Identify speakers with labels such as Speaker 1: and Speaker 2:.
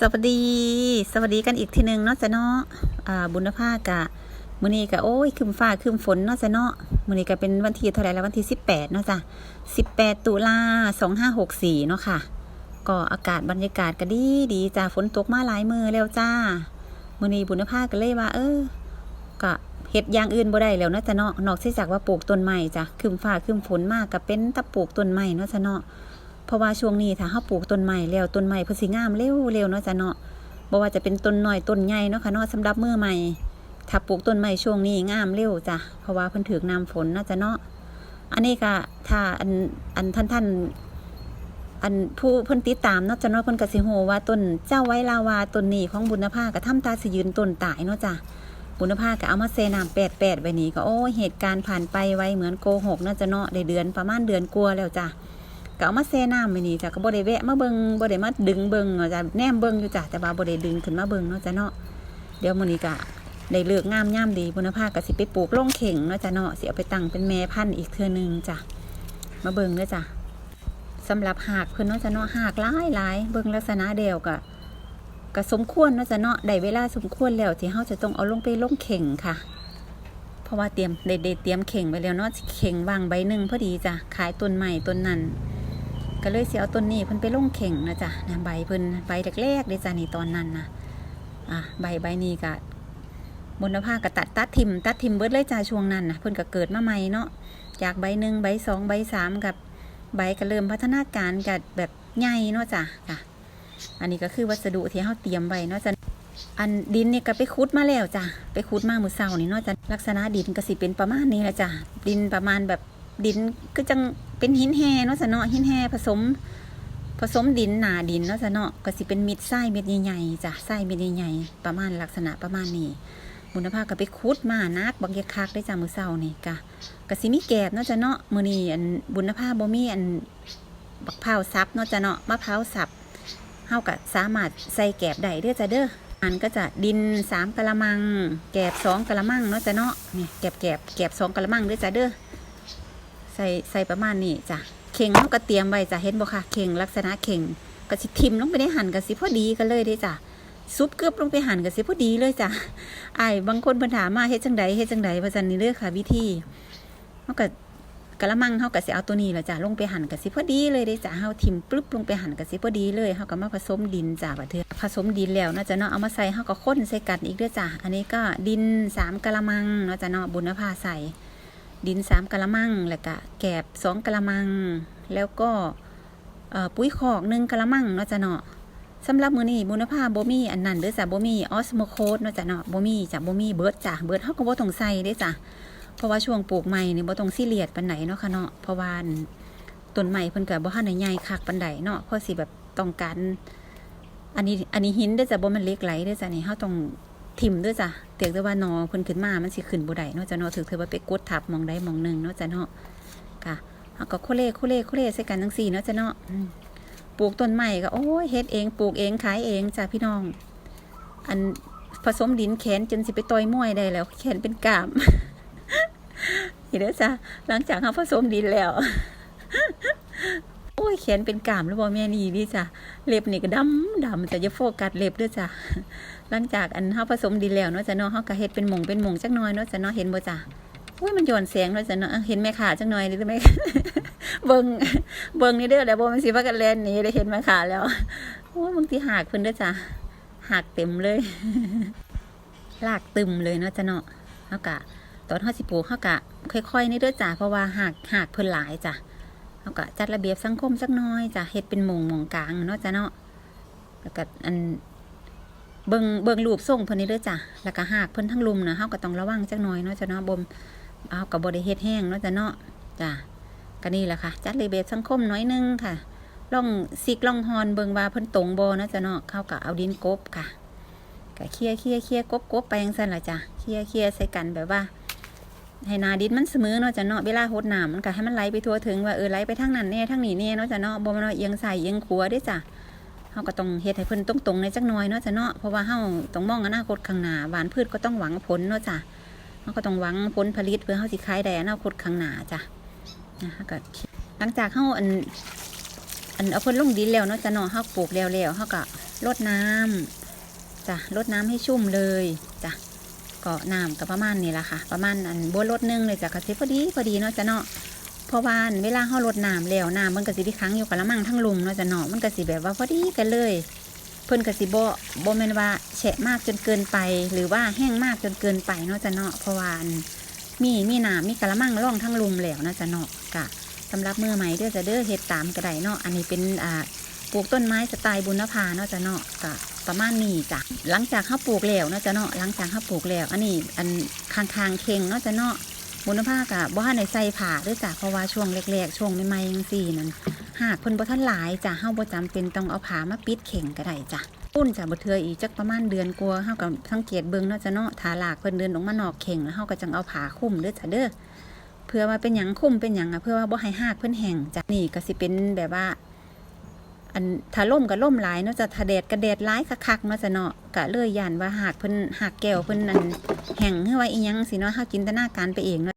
Speaker 1: สวัสดี สวัสดีกันอีกทีหนึ่งเนาะจ้ะเนาะอ่าบุญภาคกะมื้อนี้ก็โอ้ยครึมฟ้าครึมฝนเนาะจ้ะเนาะมื้อนี้ก็เป็นวันที่เท่าไหร่แล้ววันที่18เนาะจ้ะ18ตุลา2564เนาะค่ะ ก็อากาศบรรยากาศก็ดีดีจ้ะฝนตกมาหลายมือแล้วจ้ามื้อนี้บุญภาคก็เลยว่า เออก็เฮ็ดอย่างอื่นบ่ได้แล้วเนาะจ้ะเนาะนอกจากว่าปลูกต้นไม้จ้ะครึมฟ้าครึมฝนมากก็เป็นตะปลูกต้นไม้เนาะจ้ะเนาะ เพราะว่าช่วงนี้ถ้าเฮาปลูกต้นใหม่แล้วต้นใหม่เพิ่นสิงามเร็วเร็วเนาะจ้ะเนาะบ่ว่าจะเป็นต้นน้อยต้นใหญ่เนาะค่ะเนาะสำหรับมือใหม่ ถ้าปลูกต้นใหม่ช่วงนี้งามเร็วจ้ะเพราะว่าเพิ่นถือน้ำฝนเนาะจ้ะเนาะอันนี้ก็ถ้าอันอันท่านท่านอันผู้เพิ่นติดตามเนาะจ้ะเนาะเพิ่นก็สิฮู้ว่าต้นเจ้าไวลาวาต้นนี้ของบุญภาก็ทำตาสิยืนต้นตายเนาะจ้ะบุญภาก็เอามาเซน้ำ88ไว้นี่ก็โอ้เหตุการณ์ผ่านไปไวเหมือนโกหกเนาะจ้ะเนาะได้เดือนประมาณเดือนกว่าแล้วจ้ะ ก็เอามาแช่น้ำไปนี่จ้ะก็บ่ได้แวะมาเบิงบ่ได้มาดึงเบิงเนาะจ้ะแนมเบิงอยู่จ้ะแต่ว่าบ่ได้ดึงขึ้นมาเบิงเนาะจ้ะเนาะเดี๋ยวมื้อนี้ก็ได้เลือกงามย่ามดีบุญภาก็สิไปปลูกลงเข่งเนาะจ้ะเนาะสิเอาไปตั้งเป็นแม่พันธุ์อีกเทื่อหนึงจ้ะมาเบิงเด้อจ้ะสำหรับหากเพิ่นเนาะจ้ะเนาะหากหลายหลายเบิงลักษณะเดียวก็ก็สมควรเนาะจ้ะเนาะได้เวลาสมควรแล้วที่เฮาจะต้องเอาลงไปลงเข่งค่ะ เพราะว่าเตรียมได้ได้เตรียมเข่งไว้แล้วเนาะเข่งวางใบหนึ่งพอดีจ้ะขายต้นใหม่ต้นนั้น ก็เลยเสียเอาต้นนี้เพิ่นไปลงเข่งนะจ๊ะนะใบเพิ่นใบแรกๆเลยจ้ะนี่ตอนนั้นนะอะใบใบนี้ก็บนภาก็ตัดตัดทิมตัดทิมเบิดเลยจ้าช่วงนั้นนะเพิ่นก็เกิดมาใหม่เนาะจากใบหนึ่งใบสองใบสามกับใบก็เริ่มพัฒนาการกับแบบใหญ่เนาะจ้ะค่ะ อันนี้ก็คือวัสดุที่เฮาเตรียมไว้เนาะจ้ะอันดินเนี่ยก็ไปขุดมาแล้วจ้ะไปขุดมาเมื่อเสานี่เนาะจ้ะลักษณะดินก็สิเป็นประมาณนี้แหละจ้ะดินประมาณแบบ ดินก็จังเป็นหินแห่เนาะสะเนาะหินแห่ผสม ผสมดินหนาดินเนาะสะเนาะก็สิเป็นมิดไส้เม็ดใหญ่ๆจ้ะไส้เม็ดใหญ่ๆประมาณลักษณะประมาณนี้บุญภาก็ไปคุดมานักบักยาคักได้จ้ะมือเศร้านี่กะก็สิมีแกบเนาะจ้ะเนาะมือนี้อันบุญภาบ่มีอันบักพร้าซับเนาะจ้ะเนาะมะพร้าวสับเฮาก็สามารถใส่แกบได้เด้อจ้ะเด้ออันก็จะดินสามกะละมัง แกบสองกะละมังเนาะจ้ะเนาะนี่แกบแกบแกบสองกะละมังเด้อจ้ะเด้อ ใส่ใส่ประมาณนี้จ้ะเข่งเขาก็เตรียมไว้จ้ะเห็นบ่ค่ะเข่งลักษณะเข่งก็สิทิมลงไปในหั่นก็สิพอดีกันเลยเด้จ้ะซุปเกือบลงไปหั่นก็สิพอดีเลยจ้ะไอ้บางคนเพิ่นถามมาเฮ็ดจังใดเฮ็ดจังใดว่าซั่นนี่เด้อค่ะ วิธีเฮาก็กะละมังเฮาก็สิเอาตัวนี้แหละจ้ะลงไปหั่นก็สิพอดีเลยเด้จ้ะเฮาทิมปึ๊บลงไปหั่นก็สิพอดีเลยเฮาก็มาผสมดินจ้ะบัดเทื่อผสมดินแล้วนาะจ้ะเนาะเอามาใส่เฮาก็ข้นใส่กันอีกเด้อจ้ะอันนี้ก็ดินสามกะละมังเนาะจ้ะเนาะบุญภาใส่ ดินสามกะละมัง แล้วก็แกบสองกะละมัง แล้วก็ปุ๋ยคอกหนึ่งกะละมังเนาะจ้ะเนาะสำหรับมือนี้บุญภาบ่มีอันนั้นเด้อจ้ะบ่มีออสโมโคดเนาะจ้ะเนาะบ่มีจ้ะบ่มีเบิร์ดจ้ะเบิร์ดเฮาก็บ่ต้องใส่เด้จ้ะเพราะว่าช่วงปลูกใหม่นี่บ่ต้องซีเรียสปานไหนเนาะค่ะเนาะเพราะว่าต้นใหม่เพิ่นก็บ่ทันได้ใหญ่คักปานใดเนาะเพราะสิแบบต้องการอันนี้อันนี้หินเด้อจ้ะบ่มันเล็กไหลเด้อจ้ะนี่เฮาต้อง ทิมด้วยจ้ะเตียงแต่ว่านอเพิ่นขึ้นมา มันสิขึ้นบ่ได้นาะจ้ะเนาะถือเธอว่าไปกดทับมองใดหมองหนึ่งนาะจ้ะเนาะค่ะเอาก็โคเล่โคเล่โคเล่ใส่กันทั้งสี่นาะจ้ะเนอปลูกต้นใหม่ก็โอ้ยเฮ็ดเองปลูกเองขายเองจ้ะพี่น้อง อันผสมดินแขนจนสิไปต่อยมวยได้แล้ว แขนเป็นกามเห็นเด้อจ้ะหลังจากเขาผสมดินแล้ว ยแขนเป็นกามแล้วบ่แม่นี่ดิจ้ะเล็บนี่ก็ดำดำจะจะโฟกัสเล็บด้วยจ้ะหลังจากอันเฮาผสมดินแล้วเนาะจ้ะเนาะเฮาก็เฮ็ดเป็นหมงเป็นหมงจักหน่อยเนาะจ้ะเนาะเห็นบ่จ้ะอุ้ยมันย้อนแสงเนาะจ้ะเนาะเห็นแม่ขาจักหน่อยได้ไหมเบิ่งเบิ่งนี่เด้อแล้วบ่มันสิว่ากันแลนนี้ได้เห็นแม่ขาแล้วโอ้ยบางทีหักเพิ่นด้อจ้ะหักเต็มเลยลากตึมเลยเนาะจ้ะเนาะเฮาก็ตอนเฮาสิปลูกเฮาก็ค่อยๆนี่เด้อจ้ะเพราะว่าหักหักเพิ่นหลายจ้ะ เฮาก็จัดระเบียบสังคมสักน่อยจ้ะเฮ็ดเป็นหมงหมองกลางเนาะจ้ะเนาะแล้วก็อันเบิ่งเบิ่งรูปทรงเพิ่นนี่เด้อจ้ะแล้วก็หากเพิ่นทั้งลุมนะเฮาก็ต้องระวังจักหน่อยเนาะจ้ะเนาะบ่มเฮาก็บ่ได้เฮ็ดแห้งเนาะจ้ะเนาะจ้ะก็นี่แหละค่ะ จัดระเบียบสังคมน้อยนึงค่ะล่องซิกล่องฮอนเบิงว่าเพิ่นตรงบ่เนาะจ้ะเนาะเขาก็เอาดินกบค่ะก็เคลียร์เคลียร์เคลียร์กบกบไปจังซั่นล่ะจ้ะเคลียร์เคลียร์ใส่กันแบบว่า ให้นาดินมันเสมอเนาะจ้ะเนาะเวลาหดน้ำมันก็ให้มันไหลไปทั่วถึงว่าเออไหลไปทางนั้นแน่ทางนี้แน่เนาะจ้ะเนาะบ่ม่นว่าเอียงซ้ายเอียงขัวาเด้จ้ะเฮาก็ต้องเฮ็ดให้เพิ่นตรงๆในจักหน่อยเนาะจ้ะเนาะเพราะว่าเฮาต้องมองอนาคตข้างหน้าหวานพืชก็ต้องหวังผลเนาะจ้ะเฮาก็ต้องหวังผลผลิตเพื่อเฮาสิขายได้อนาคตข้างหน้าจ้ะนะฮะก็หลังจากเฮาอันอันเอาเพิ่นลงดินแล้วเนาะจ้ะเนาะเฮาปลูกแล้วแล้วเฮาก็รดน้ำจ้ะรดน้ำให้ชุ่มเลยจ้ะ ก็น้ำก็ประมาณนี้ละค่ะ ประมาณอันบัวรดหนึงเลยจ้ะกระสิพอดีพอดีเนาะจ้ะเนาะเพราะว่าเวลาเฮารดน้ำแล้วน้ำมันก็สิไปค้างอยู่กับละมังทั้งลุมเนาะจ้ะเนาะมันก็สิแบบว่าพอดีกันเลย เพิ่นก็สิบ่บ่แม่นว่าแฉะมากจนเกินไป หรือว่าแห้งมากจนเกินไปเนาะจ้ะเนาะเพราะว่าอันมีมีน้ำมีกะละมังร่องทั้งลุมแล้วเนาะจ้ะเนาะกะสำหรับมือใหม่เด้อจะเด้อเฮ็ดตามก็ไดเนาะอันนี้เป็นอ่าปลูกต้นไม้สไตล์บุญนภาเนาะจ้ะเนาะก็ ประมาณนี้จ้ะหลังจากเขาปลูกแล้วเนาะจ้ะเนาะหลังจากเขาปลูกแล้ว อันนี้อันคางคางเข่งเนาะจ้ะเนาะบุญนภากับบ่ทันได้ใส่ผ้าเด้วยจ้ะเพราะว่าช่วงแรกๆช่วงใหม่ๆจังซี่นั่นหากเพิ่นบ่ทันหลายจ้ะเฮาบ่จำเป็นต้องเอาผ้ามาปิดเข่งก็ได้จ้ะปุ้นจ้ะบ่เทื่ออีกจักประมาณเดือนกว่าเฮาก็สังเกตเบิ่งเนาะจ้ะเนาะถ้าหลากเพิ่นเดินออกมานอกเข่งแล้วเฮาก็จังเอาผ้าคลุมเด้อจ้ะเด้อเพื่อว่าเป็นหยังคลุมเป็นหยังอะเพื่อว่าบ่ให้หากเพิ่นแห้งจ้ะนี่ก็สิเป็นแบบว่า อันถ้าล่มก็ล่มหลายเนาะจะถ้าแดดก็แดดร้ายคักๆเนาะจะเนาะกะเลยย่านว่าหากเพิ่นหากแก้วเพิ่นนั่นแห้งเฮือว่าอีหยังสิเนาะเฮาจินตนาการไปเองเนาะ